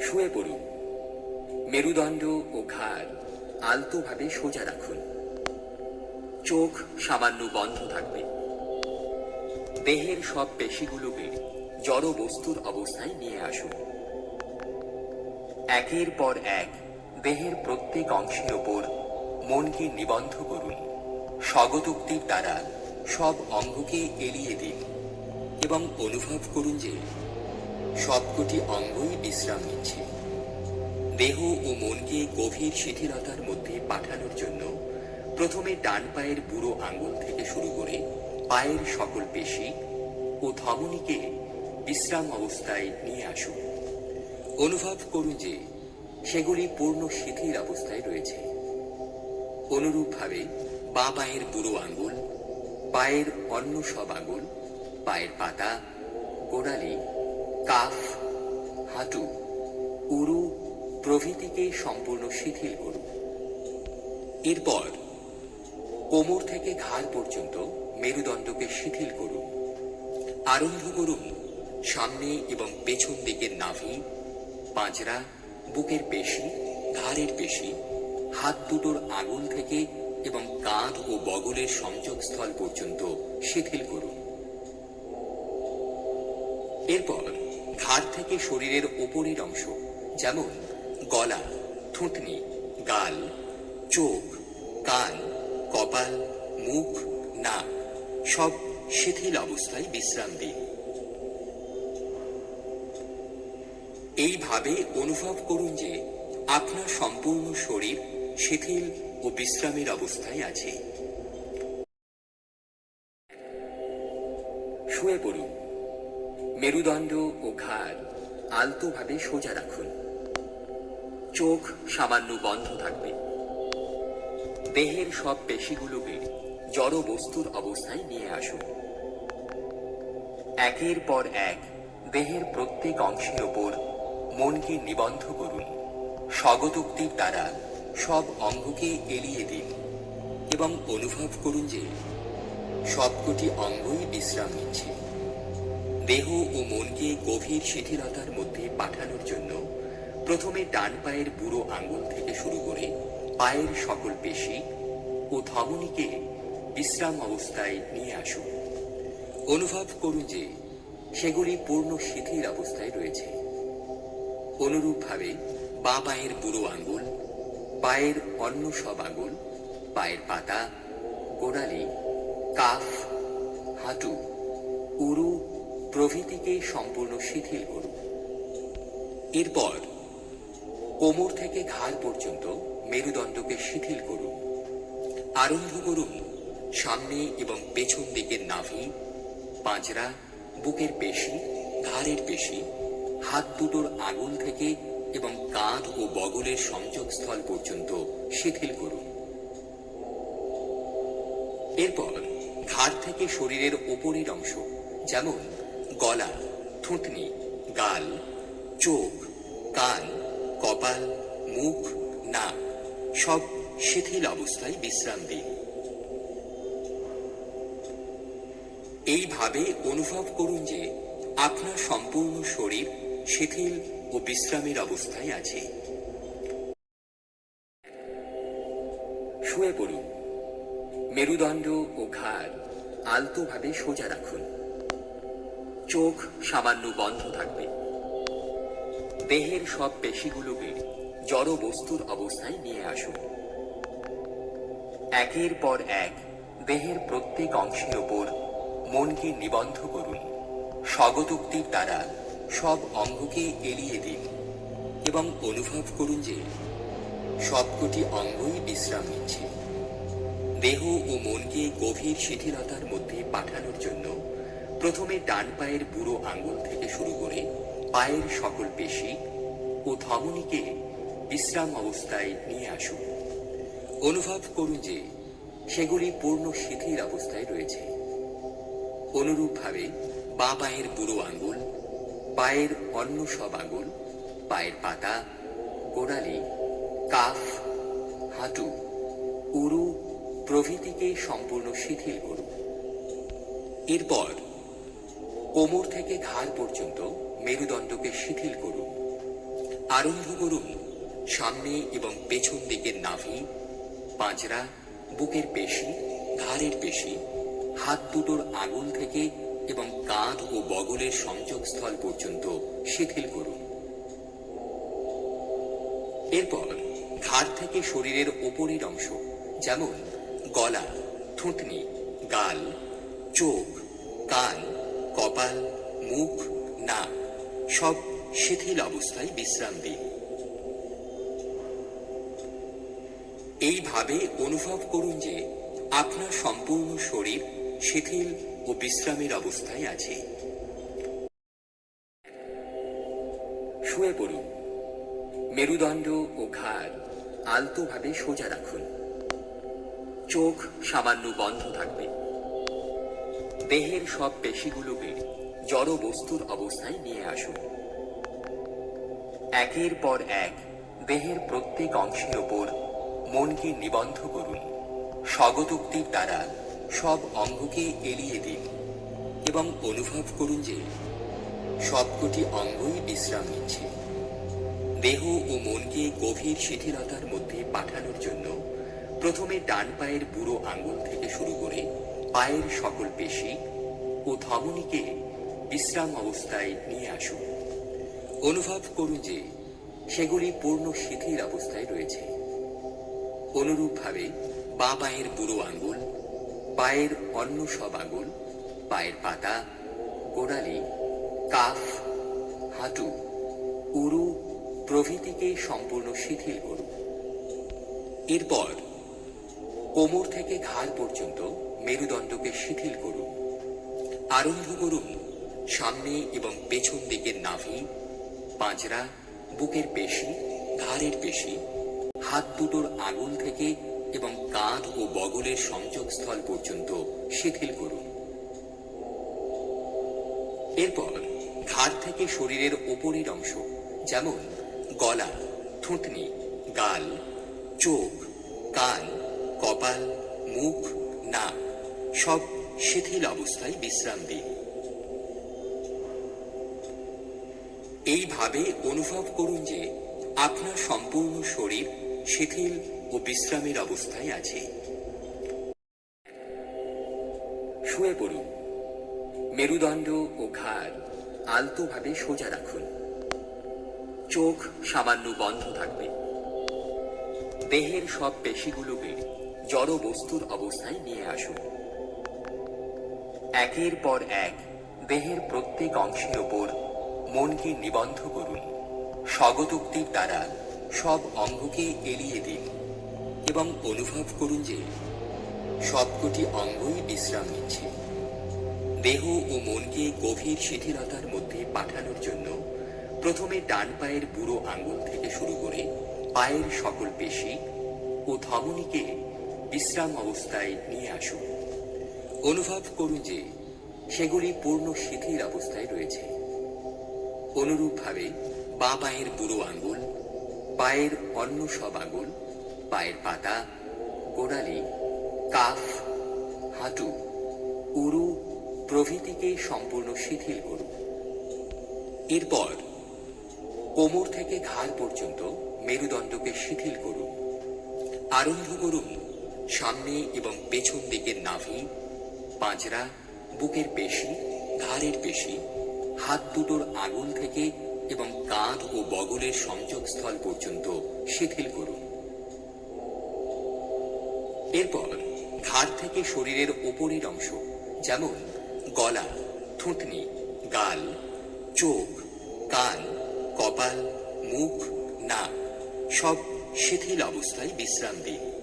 শুয়ে পড়ুন। মেরুদণ্ড ও ঘাড় আলতোভাবে সোজা রাখুন। চোখ সামান্য বন্ধ থাকবে। দেহের সব পেশিগুলোকে জড় বস্তুর অবস্থায় নিয়ে আসুন। একের পর এক দেহের প্রত্যেক অংশের ওপর মনকে নিবন্ধ করুন। স্বগতোক্তির দ্বারা সব অঙ্গকে এড়িয়ে দিন এবং অনুভব করুন যে সবকটি অঙ্গই বিশ্রাম নিচ্ছে। দেহ ও মনকে গভীর শিথিলতার মধ্যে পাঠানোর জন্য প্রথমে ডান পায়ের বুড়ো আঙ্গুল থেকে শুরু করে পায়ের সকল পেশি ও ধমনীকে বিশ্রাম অবস্থায় নিয়ে আসুন। অনুভব করুন যে সেগুলি পূর্ণ শিথিল অবস্থায় রয়েছে। অনুরূপভাবে বা পায়ের বুড়ো আঙ্গুল পায়ের অন্য সব আঙ্গুল পায়ের পাতা গোড়ালি কাফ, হাঁটু, উরু প্রভৃতিকে সম্পূর্ণ শিথিল করুন। এরপর কোমর থেকে ঘাড় পর্যন্ত মেরুদণ্ডকে শিথিল করুন। আরম্ভ করুন সামনে এবং পেছন দিকের নাভি পাঁজরা বুকের পেশি, ঘাড়ের পেশি, হাত দুটোর আঙুল থেকে এবং কাঁধ ও বগলের সংযোগস্থল পর্যন্ত শিথিল করুন। এরপর ঘাড় থেকে শরীরের ওপরের অংশ, যেমন গলা, থুতনি, গাল, চোখ, কান, কপাল, মুখ, নাক, সব শিথিল অবস্থায় বিশ্রাম দিন। এইভাবে অনুভব করুন যে আপনার সম্পূর্ণ শরীর শিথিল ও বিশ্রামের অবস্থায় আছে। শুয়ে পড়ুন। মেরুদণ্ড ও ঘাড় আলতোভাবে সোজা রাখুন। চোখ সামান্য বন্ধ থাকবে। দেহের সব পেশিগুলোকে জড় বস্তুর অবস্থায় নিয়ে আসুন। একের পর এক দেহের প্রত্যেক অংশের ওপর মনকে নিবন্ধ করুন। স্বগতোক্তির দ্বারা সব অঙ্গকে এড়িয়ে দিন এবং অনুভব করুন যে সবকটি অঙ্গই বিশ্রাম নিচ্ছে। দেহ ও মনকে গভীর শিথিলতার মধ্যে পাঠানোর জন্য প্রথমে ডান পায়ের বুড়ো আঙ্গুল থেকে শুরু করে পায়ের সকল পেশি ও ধমনীকে বিশ্রাম অবস্থায় নিয়ে আসুন। অনুভব করুন যে সেগুলি পূর্ণ শিথিল অবস্থায় রয়েছে। অনুরূপভাবে বা পায়ের বুড়ো আঙ্গুল পায়ের অন্য সব আঙ্গুল পায়ের পাতা, গোড়ালি, কাফ, হাঁটু, উরু প্রভৃতিকে সম্পূর্ণ শিথিল করুন। এরপর, কোমর থেকে ঘাড় পর্যন্ত মেরুদণ্ডকে শিথিল করুন। আরম্ভ করুন সামনে এবং পেছন দিকের নাভি, পাঁজরা, বুকের পেশি, ঘাড়ের পেশি, হাত দুটোর আঙুল থেকে এবং কাঁধ ও বগলের সংযোগস্থল পর্যন্ত শিথিল করুন। এরপর, ঘাড় থেকে শরীরের ওপরের অংশ, যেমন গলা, থুতনি, গাল, চোখ, কান, কপাল, মুখ, নাক, সব শিথিল অবস্থায় বিশ্রাম দিন। এইভাবে অনুভব করুন যে আপনার সম্পূর্ণ শরীর শিথিল ও বিশ্রামের অবস্থায় আছে। শুয়ে পড়ুন। মেরুদণ্ড ও ঘাড় আলতোভাবে সোজা রাখুন। চোখ সামান্য বন্ধ থাকবে। দেহের সব পেশিগুলোকে জড় বস্তুর অবস্থায় নিয়ে আসুন। একের পর এক দেহের প্রত্যেক অংশের ওপর মনকে নিবন্ধ করুন। স্বগতোক্তির দ্বারা সব অঙ্গকে এড়িয়ে দিন এবং অনুভব করুন যে সবকটি অঙ্গই বিশ্রাম নিচ্ছে। দেহ ও মনকে গভীর শিথিলতার মধ্যে পাঠানোর জন্য প্রথমে ডান পায়ের বুড়ো আঙ্গুল থেকে শুরু করে পায়ের সকল পেশি ও ধমনীকে বিশ্রাম অবস্থায় নিয়ে আসুন। অনুভব করুন যে সেগুলি পূর্ণ শিথিল অবস্থায় রয়েছে। অনুরূপভাবে বা পায়ের বুড়ো আঙ্গুল, পায়ের অন্য সব আঙ্গুল, পায়ের পাতা গোড়ালি কাফ, হাঁটু, উরু প্রভৃতিকে সম্পূর্ণ শিথিল করুন। এরপর কোমর থেকে ঘাড় পর্যন্ত মেরুদণ্ডকে শিথিল করুন। আরম্ভ করুন। সামনে এবং পেছন দিকের নাভি পাঁজরা বুকের পেশি, ঘাড়ের পেশি, হাত দুটোর আঙুল থেকে এবং কাঁধ ও বগলের সংযোগস্থল পর্যন্ত শিথিল করুন। এরপর ঘাড় থেকে শরীরের ওপরের অংশ, যেমন গলা, থুতনি, গাল, চোখ, কান কপাল, মুখ, নাক, সব শিথিল অবস্থায় বিশ্রাম দিন। এইভাবে অনুভব করুন যে আপনার সম্পূর্ণ শরীর শিথিল ও বিশ্রামের অবস্থায় আছে। শুয়ে পড়ুন। মেরুদণ্ড ও ঘাড় আলতোভাবে সোজা রাখুন। চোখ সামান্য বন্ধ থাকবে। দেহের সব পেশিগুলোকে জড় বস্তুর অবস্থায় নিয়ে আসুন। একের পর এক দেহের প্রত্যেক অংশের ওপর মনকে নিবন্ধ করুন। স্বগতোক্তির দ্বারা সব অঙ্গকে এড়িয়ে দিন এবং অনুভব করুন যে সবকটি অঙ্গই বিশ্রাম নিচ্ছে। দেহ ও মনকে গভীর শিথিলতার মধ্যে পাঠানোর জন্য প্রথমে ডান পায়ের বুড়ো আঙ্গুল থেকে শুরু করে পায়ের সকল পেশি ও ধমনীকে বিশ্রাম অবস্থায় নিয়ে আসুন। অনুভব করুন যে সেগুলি পূর্ণ শিথিল অবস্থায় রয়েছে। অনুরূপভাবে বা পায়ের বুড়ো আঙ্গুল পায়ের অন্য সব আঙ্গুল পায়ের পাতা গোড়ালি কাফ, হাঁটু, উরু প্রভৃতিকে সম্পূর্ণ শিথিল করুন। এরপর কোমর থেকে ঘাড় পর্যন্ত মেরুদণ্ডকে শিথিল করুন। আরম্ভ করুন সামনে এবং পেছন দিকের নাভি, পাঁজরা, বুকের পেশি, ঘাড়ের পেশি, হাত দুটোর আঙুল থেকে এবং কাঁধ ও বগলের সংযোগস্থল পর্যন্ত শিথিল করুন। এরপর ঘাড় থেকে শরীরের ওপরের অংশ, যেমন গলা, থুতনি, গাল, চোখ, কান, কপাল, মুখ, নাক সব শিথিল অবস্থায় বিশ্রাম দিন। এইভাবে অনুভব করুন যে আপনার সম্পূর্ণ শরীর শিথিল ও বিশ্রামের অবস্থায় আছে। শুয়ে পড়ুন। মেরুদণ্ড ও ঘাড় আলতোভাবে সোজা রাখুন। চোখ সামান্য বন্ধ থাকবে। দেহের সব পেশিগুলোকে জড় বস্তুর অবস্থায় নিয়ে আসুন। একের পর এক দেহের প্রত্যেক অংশের ওপর মনকে নিবন্ধ করুন। স্বগতোক্তির দ্বারা সব অঙ্গকে এড়িয়ে দিন এবং অনুভব করুন যে সবকটি অঙ্গই বিশ্রাম নিচ্ছে। দেহ ও মনকে গভীর শিথিলতার মধ্যে পাঠানোর জন্য প্রথমে ডান পায়ের বুড়ো আঙ্গুল থেকে শুরু করে পায়ের সকল পেশি ও ধমনীকে বিশ্রাম অবস্থায় নিয়ে আসুন। অনুভব করুন যে সেগুলি পূর্ণ শিথিল অবস্থায় রয়েছে। অনুরূপভাবে বা পায়ের বুড়ো আঙ্গুল, পায়ের অন্য সব আঙ্গুল, পায়ের পাতা, গোড়ালি, কাফ, হাঁটু, উরু প্রভৃতিকে সম্পূর্ণ শিথিল করুন। এরপর কোমর থেকে ঘাড় পর্যন্ত মেরুদণ্ডকে শিথিল করুন। আরম্ভ করুন সামনে এবং পেছন দিকের নাভি পাঁজরা বুকের পেশি, ঘাড়ের পেশি, হাত দুটোর আঙুল থেকে এবং কাঁধ ও বগলের সংযোগস্থল পর্যন্ত শিথিল করুন। এরপর ঘাড় থেকে শরীরের ওপরের অংশ, যেমন গলা, থুতনি, গাল, চোখ, কান, কপাল, মুখ, নাক, সব শিথিল অবস্থায় বিশ্রাম দিন।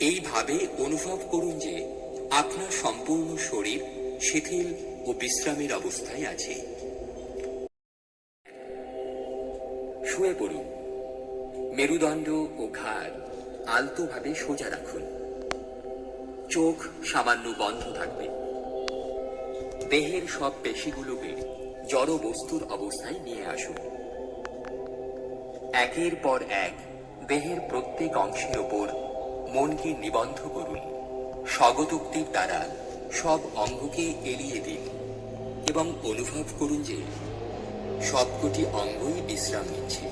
এইভাবে অনুভব করুন যে আপনার সম্পূর্ণ শরীর শিথিল ও বিশ্রামের অবস্থায় আছে। শুয়ে পড়ুন। মেরুদণ্ড ও ঘাড় আলতোভাবে সোজা রাখুন। চোখ সামান্য বন্ধ থাকবে। দেহের সব পেশিগুলোকে জড় বস্তুর অবস্থায় নিয়ে আসুন। একের পর এক দেহের প্রত্যেক অংশের ওপর মনকে নিবন্ধ করুন। স্বগতোক্তির দ্বারা সব অঙ্গকে এড়িয়ে দিন এবং অনুভব করুন যে সবকটি অঙ্গই বিশ্রাম নিচ্ছে।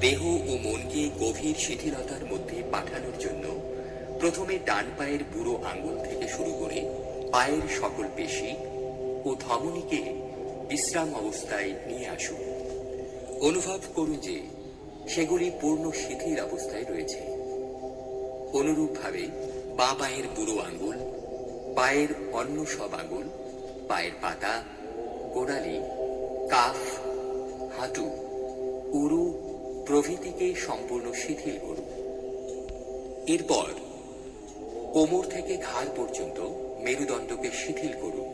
দেহ ও মনকে গভীর শিথিলতার মধ্যে পাঠানোর জন্য প্রথমে ডান পায়ের বুড়ো আঙ্গুল থেকে শুরু করে পায়ের সকল পেশি ও ধমনীকে বিশ্রাম অবস্থায় নিয়ে আসুন। অনুভব করুন যে সেগুলি পূর্ণ শিথিল অবস্থায় রয়েছে। অনুরূপভাবে বাঁ পায়ের বুড়ো আঙ্গুল পায়ের অন্য সব আঙ্গুল পায়ের পাতা, গোড়ালি, কাফ, হাঁটু, উরু প্রভৃতিকে সম্পূর্ণ শিথিল করুন। এরপর কোমর থেকে ঘাড় পর্যন্ত মেরুদণ্ডকে শিথিল করুন।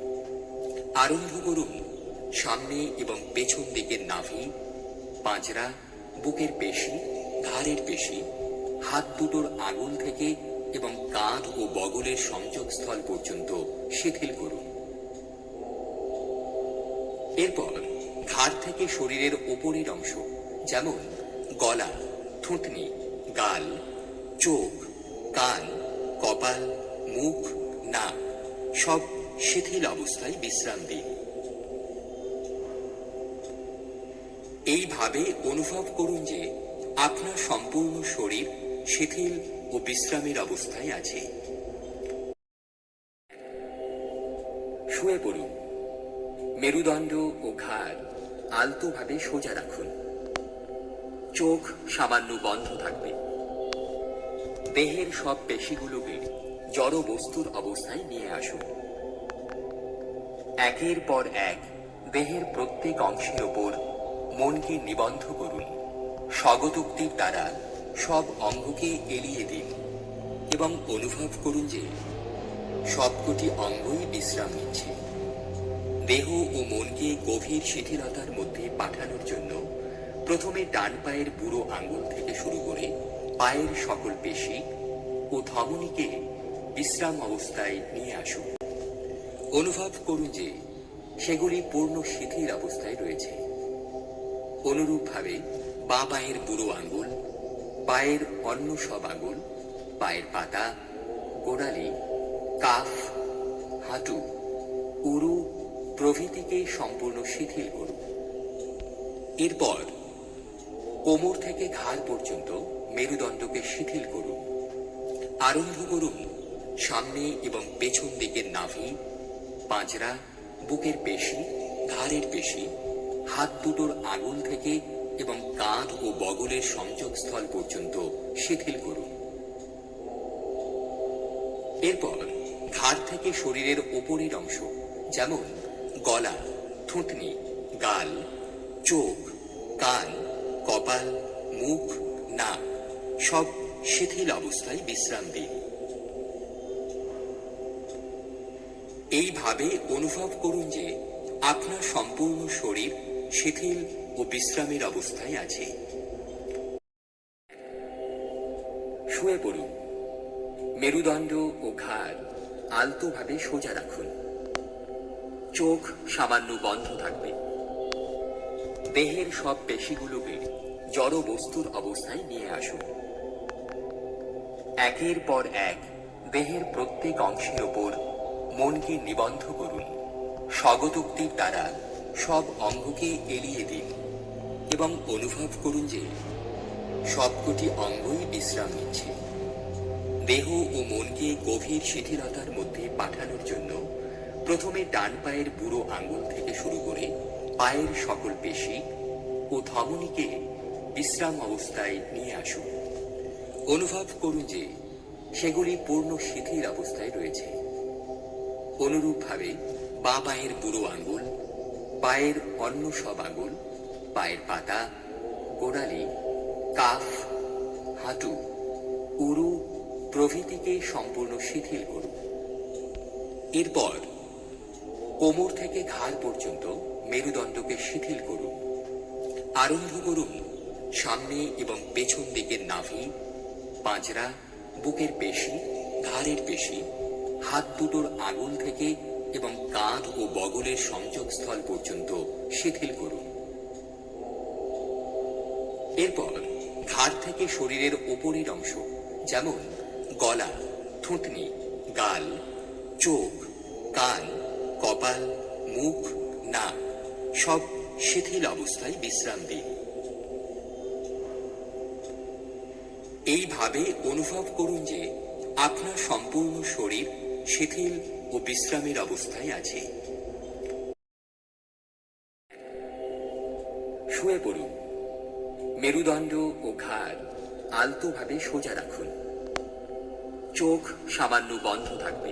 আরম্ভ করুন সামনে এবং পেছন দিকের নাভি, পাঁজরা, বুকের পেশি, ঘাড়ের পেশি হাত দুটোর আঙুল থেকে এবং কাঁধ ও বগলের সংযোগস্থল পর্যন্ত শিথিল করুন। এরপর ঘাড় থেকে শরীরের ওপরের অংশ, যেমন গলা, থুতনি, গাল, চোখ, কান, কপাল, মুখ, নাক, সব শিথিল অবস্থায় বিশ্রাম দিন। এইভাবে অনুভব করুন যে আপনার সম্পূর্ণ শরীর শিথিল ও বিশ্রামের অবস্থায় আছে। শুয়ে পড়ুন। মেরুদণ্ড ও ঘাড় আলতোভাবে সোজা রাখুন। চোখ সামান্য বন্ধ থাকবে। দেহের সব পেশিগুলোকে জড় বস্তুর অবস্থায় নিয়ে আসুন। একের পর এক দেহের প্রত্যেক অংশের ওপর মনকে নিবন্ধ করুন। স্বগতোক্তির দ্বারা সব অঙ্গকে এড়িয়ে দিন এবং অনুভব করুন যে সবকটি অঙ্গই বিশ্রাম নিচ্ছে। দেহ ও মনকে গভীর শিথিলতার মধ্যে পাঠানোর জন্য প্রথমে ডান পায়ের বুড়ো আঙ্গুল থেকে শুরু করে পায়ের সকল পেশি ও ধমনীকে বিশ্রাম অবস্থায় নিয়ে আসুন। অনুভব করুন যে সেগুলি পূর্ণ শিথিল অবস্থায় রয়েছে। অনুরূপভাবে বা পায়ের বুড়ো আঙ্গুল পায়ের অন্য সব আঙ্গুল পায়ের পাতা, গোড়ালি, কাফ, হাঁটু, উরু প্রভৃতিকে সম্পূর্ণ শিথিল করুন। এরপর কোমর থেকে ঘাড় পর্যন্ত মেরুদণ্ডকে শিথিল করুন। আরম্ভ করুন সামনে এবং পেছন দিকের নাভি পাঁজরা বুকের পেশি, ঘাড়ের পেশি, হাত দুটোর আঙুল থেকে এবং কাঁধ ও বগলের সংযোগস্থল পর্যন্ত শিথিল করুন। এরপর ঘাড় থেকে শরীরের ওপরের অংশ, যেমন গলা, থুতনি, গাল, চোখ, কান, কপাল, মুখ, নাক, সব শিথিল অবস্থায় বিশ্রাম দিন। এইভাবে অনুভব করুন যে আপনার সম্পূর্ণ শরীর শিথিল ও বিশ্রামের অবস্থায় আছে। শুয়ে পড়ুন। মেরুদণ্ড ও ঘাড় আলতোভাবে সোজা রাখুন। চোখ সামান্য বন্ধ থাকবে। দেহের সব পেশিগুলোকে জড় বস্তুর অবস্থায় নিয়ে আসুন। একের পর এক দেহের প্রত্যেক অংশের ওপর মনকে নিবন্ধ করুন। স্বগতোক্তির দ্বারা সব অঙ্গকে এড়িয়ে দিন। এবং অনুভব করুন যে সবকটি অঙ্গই বিশ্রাম নিচ্ছে। দেহ ও মনকে গভীর শিথিলতার মধ্যে পাঠানোর জন্য প্রথমে ডান পায়ের বুড়ো আঙ্গুল থেকে শুরু করে পায়ের সকল পেশি ও ধমনীকে বিশ্রাম অবস্থায় নিয়ে আসুন। অনুভব করুন যে সেগুলি পূর্ণ শিথিল অবস্থায় রয়েছে। অনুরূপভাবে বা পায়ের বুড়ো আঙ্গুল পায়ের অন্য সব আঙ্গুল পায়ের পাতা, গোড়ালি, কাফ, হাঁটু, উরু প্রভৃতিকে সম্পূর্ণ শিথিল করুন। এরপর কোমর থেকে ঘাড় পর্যন্ত মেরুদণ্ডকে শিথিল করুন। আরম্ভ করুন সামনে এবং পেছন দিকের নাভি, পাঁজরা, বুকের পেশি, ঘাড়ের পেশি, হাত দুটোর আঙুল থেকে এবং কাঁধ ও বগলের সংযোগস্থল পর্যন্ত শিথিল করুন। এরপর ঘাড় থেকে শরীরের ওপরের অংশ, যেমন গলা, থুতনি, গাল, চোখ, কান, কপাল, মুখ, নাক, সব শিথিল অবস্থায় বিশ্রাম দিন। এইভাবে অনুভব করুন যে আপনার সম্পূর্ণ শরীর শিথিল ও বিশ্রামের অবস্থায় আছে। শুয়ে পড়ুন। মেরুদণ্ড ও ঘাড় আলতোভাবে সোজা রাখুন। চোখ সামান্য বন্ধ থাকবে।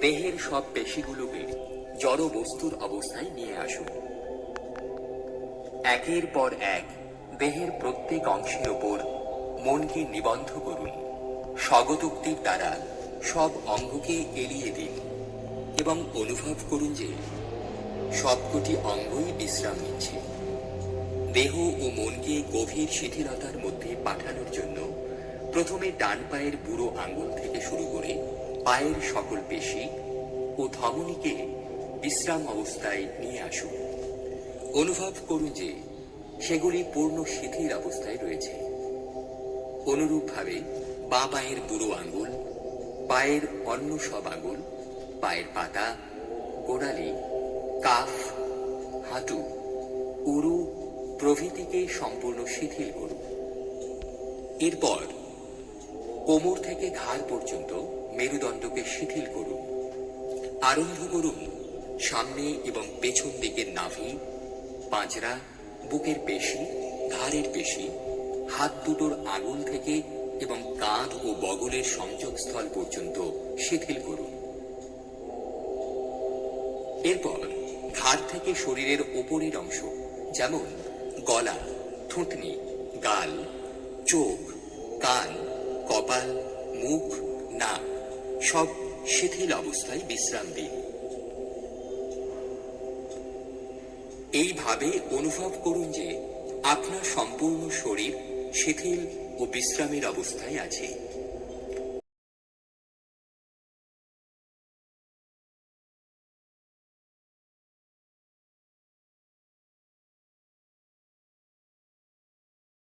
দেহের সব পেশিগুলোকে জড় বস্তুর অবস্থায় নিয়ে আসুন। একের পর এক দেহের প্রত্যেক অংশের ওপর মনকে নিবন্ধ করুন। স্বগতোক্তির দ্বারা সব অঙ্গকে এড়িয়ে দিন এবং অনুভব করুন যে সবকটি অঙ্গই বিশ্রাম নিচ্ছে। দেহ ও মনকে গভীর শিথিলতার মধ্যে পাঠানোর জন্য প্রথমে ডান পায়ের বুড়ো আঙ্গুল থেকে শুরু করে পায়ের সকল পেশি ও ধমনীকে বিশ্রাম অবস্থায় নিয়ে আসুন। অনুভব করুন যে সেগুলি পূর্ণ শিথিল অবস্থায় রয়েছে। অনুরূপভাবে বা পায়ের বুড়ো আঙ্গুল পায়ের অন্য সব আঙ্গুল পায়ের পাতা গোড়ালি কাফ, হাঁটু, উরু প্রভৃতিকে সম্পূর্ণ শিথিল করুন। এরপর, কোমর থেকে ঘাড় পর্যন্ত মেরুদণ্ডকে শিথিল করুন। আরম্ভ করুন সামনে এবং পেছন দিকের নাভি, পাঁজরা, বুকের পেশি, ঘাড়ের পেশি, হাত দুটোর আঙুল থেকে এবং কাঁধ ও বগলের সংযোগস্থল পর্যন্ত শিথিল করুন। এরপর, ঘাড় থেকে শরীরের ওপরের অংশ, যেমন গলা, থুতনি, গাল, চোখ, কান, কপাল, মুখ, নাক, সব শিথিল অবস্থায় বিশ্রাম দিন। এইভাবে অনুভব করুন যে আপনার সম্পূর্ণ শরীর শিথিল ও বিশ্রামের অবস্থায় আছে।